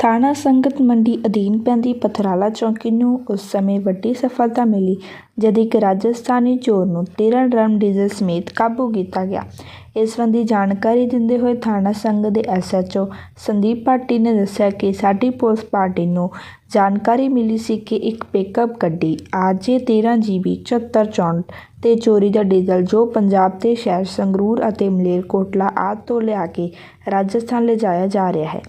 ਥਾਣਾ ਸੰਗਤ ਮੰਡੀ ਅਧੀਨ ਪੈਂਦੀ ਪਥਰਾਲਾ ਚੌਂਕੀ ਨੂੰ ਉਸ ਸਮੇਂ ਵੱਡੀ ਸਫਲਤਾ ਮਿਲੀ, ਜਦ ਇੱਕ ਰਾਜਸਥਾਨੀ ਚੋਰ ਨੂੰ 13 ਡਰਮ ਡੀਜ਼ਲ ਸਮੇਤ ਕਾਬੂ ਕੀਤਾ ਗਿਆ। ਇਸ ਸੰਬੰਧੀ ਜਾਣਕਾਰੀ ਦਿੰਦੇ ਹੋਏ ਥਾਣਾ ਸੰਗਤ ਦੇ ਐਸਐਚਓ ਸੰਦੀਪ ਪਾਟੀ ਨੇ ਦੱਸਿਆ ਕਿ ਸਾਡੀ ਪੁਲਿਸ ਪਾਰਟੀ ਨੂੰ ਜਾਣਕਾਰੀ ਮਿਲੀ ਸੀ ਕਿ ਇੱਕ ਪਿਕਅਪ ਗੱਡੀ ਆਰਜੇ 13 ਜੀਬੀ 7464 ਤੇ ਚੋਰੀ ਦਾ ਡੀਜ਼ਲ ਜੋ ਪੰਜਾਬ ਦੇ ਸ਼ਹਿਰ ਸੰਗਰੂਰ ਅਤੇ ਮਲੇਰਕੋਟਲਾ ਆਦਿ ਤੋਂ ਲਿਆ ਕੇ ਰਾਜਸਥਾਨ ਲਿਜਾਇਆ ਜਾ ਰਿਹਾ ਹੈ।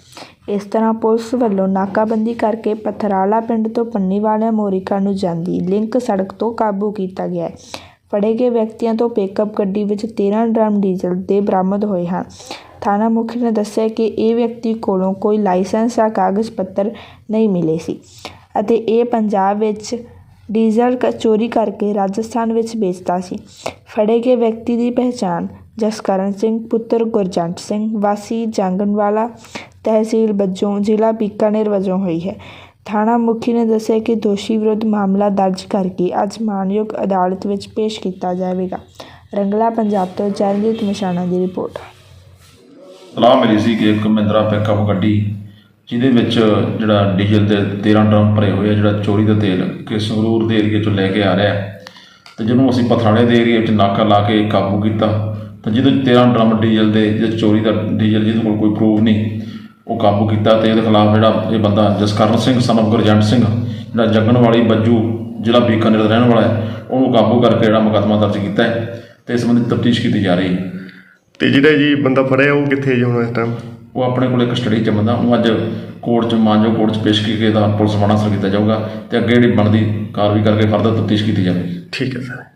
ਇਸ ਤਰ੍ਹਾਂ ਪੁਲਿਸ ਵੱਲੋਂ ਨਾਕਾਬੰਦੀ ਕਰਕੇ ਪਥਰਾਲਾ ਪਿੰਡ ਤੋਂ ਪੰਨੀ ਵਾਲਿਆਂ ਮੋਰਿਕਾ ਨੂੰ ਜਾਂਦੀ ਲਿੰਕ ਸੜਕ ਤੋਂ ਕਾਬੂ ਕੀਤਾ ਗਿਆ ਹੈ। ਫੜੇ ਗਏ ਵਿਅਕਤੀਆਂ ਤੋਂ ਪਿਕਅਪ ਗੱਡੀ ਵਿੱਚ 13 ਡਰਮ ਡੀਜ਼ਲ ਦੇ ਬਰਾਮਦ ਹੋਏ ਹਨ। ਥਾਣਾ ਮੁਖੀ ਨੇ ਦੱਸਿਆ ਕਿ ਇਹ ਵਿਅਕਤੀ ਕੋਲੋਂ ਕੋਈ ਲਾਇਸੈਂਸ ਜਾਂ ਕਾਗਜ਼ ਪੱਤਰ ਨਹੀਂ ਮਿਲੇ ਸੀ ਅਤੇ ਇਹ ਪੰਜਾਬ ਵਿੱਚ ਡੀਜ਼ਲ ਕ- ਚੋਰੀ ਕਰਕੇ ਰਾਜਸਥਾਨ ਵਿੱਚ ਵੇਚਦਾ ਸੀ। ਫੜੇ ਗਏ ਵਿਅਕਤੀ ਦੀ ਪਹਿਚਾਣ ਜਸਕਰਨ ਸਿੰਘ, ਪੁੱਤਰ ਗੁਰਜੰਟ ਸਿੰਘ, ਵਾਸੀ ਜਾਂਗਨਵਾਲਾ ਤਹਿਸੀਲ ਵਜੋਂ ਜ਼ਿਲ੍ਹਾ ਬੀਕਾਨੇਰ ਵਜੋਂ ਹੋਈ ਹੈ। ਥਾਣਾ ਮੁਖੀ ਨੇ ਦੱਸਿਆ ਕਿ ਦੋਸ਼ੀ ਵਿਰੁੱਧ ਮਾਮਲਾ ਦਰਜ ਕਰਕੇ ਅੱਜ ਮਾਣਯੋਗ ਅਦਾਲਤ ਵਿੱਚ ਪੇਸ਼ ਕੀਤਾ ਜਾਵੇਗਾ। ਰੰਗਲਾ, ਪੰਜਾਬ ਤੋਂ ਚਰਨਜੀਤ ਮਸ਼ਾਣਾ ਦੀ ਰਿਪੋਰਟ। ਸਲਾਹ ਮਿਲੀ ਸੀ ਕਿ ਇੱਕ ਮਹਿੰਦਰਾ ਪਿਕਅਪ ਗੱਡੀ, ਜਿਹਦੇ ਵਿੱਚ ਜਿਹੜਾ ਡੀਜ਼ਲ ਦੇ 13 ਡਰਮ ਭਰੇ ਹੋਏ ਆ, ਜਿਹੜਾ ਚੋਰੀ ਦਾ ਤੇਲ ਕਿ ਸੰਗਰੂਰ ਦੇ ਏਰੀਏ ਚੋਂ ਲੈ ਕੇ ਆ ਰਿਹਾ ਹੈ। ਤੇ ਜਿਹਨੂੰ ਅਸੀਂ ਪਥਰਾੜੇ ਦੇ ਏਰੀਏ ਵਿੱਚ ਨਾਕਾ ਲਾ ਕੇ ਕਾਬੂ ਕੀਤਾ, ਤਾਂ ਜਿਹਦੇ 'ਚ 13 ਡਰਮ ਡੀਜ਼ਲ ਦੇ ਜਿਹੜੇ ਚੋਰੀ ਦਾ ਡੀਜ਼ਲ ਜਿਹਦੇ ਕੋਲ ਕੋਈ ਪ੍ਰੂਫ ਨਹੀਂ ਉਹ ਕਾਬੂ ਕੀਤਾ ਤੇ ਇਹਦੇ ਖਿਲਾਫ ਜਿਹੜਾ ਇਹ ਬੰਦਾ ਜਸਕਰਨ ਸਿੰਘ of ਗੁਰਜੰਟ ਸਿੰਘ ਜਿਹੜਾ ਜੱਗਣ ਵਾਲੀ ਬੱਜੂ ਜ਼ਿਲ੍ਹਾ ਬੀਕਾਨੇਰ ਦਾ ਰਹਿਣ ਵਾਲਾ ਹੈ ਉਹਨੂੰ ਕਾਬੂ ਕਰਕੇ ਜਿਹੜਾ ਮੁਕੱਦਮਾ ਦਰਜ ਕੀਤਾ ਹੈ ਤੇ ਇਸ ਸੰਬੰਧੀ ਤਫਤੀਸ਼ ਕੀਤੀ ਜਾ ਰਹੀ ਹੈ। ਤੇ ਜਿਹੜਾ ਜੀ ਬੰਦਾ ਫੜਿਆ ਉਹ ਕਿੱਥੇ ਜੀ ਹੁਣ ਇਸ ਟਾਈਮ ਉਹ ਆਪਣੇ ਕੋਲ ਇੱਕ ਸਟੱਡੀ ਚ ਬੰਦਾ ਉਹ ਅੱਜ ਕੋਰਟ ਚ ਮਾਨਜੋ ਕੋਰਟ ਚ ਪੇਸ਼ ਕਰਕੇ ਦਾ ਪੁਲਿਸ ਵਾਣਾ ਕੀਤਾ ਜਾਊਗਾ ਤੇ ਅੱਗੇ ਜਿਹੜੀ ਬਣਦੀ ਕਾਰਵਾਈ ਕਰਕੇ ਫਰਦਰ ਤਫਤੀਸ਼ ਕੀਤੀ ਜਾਵੇਗੀ। ਠੀਕ ਹੈ ਸਰ।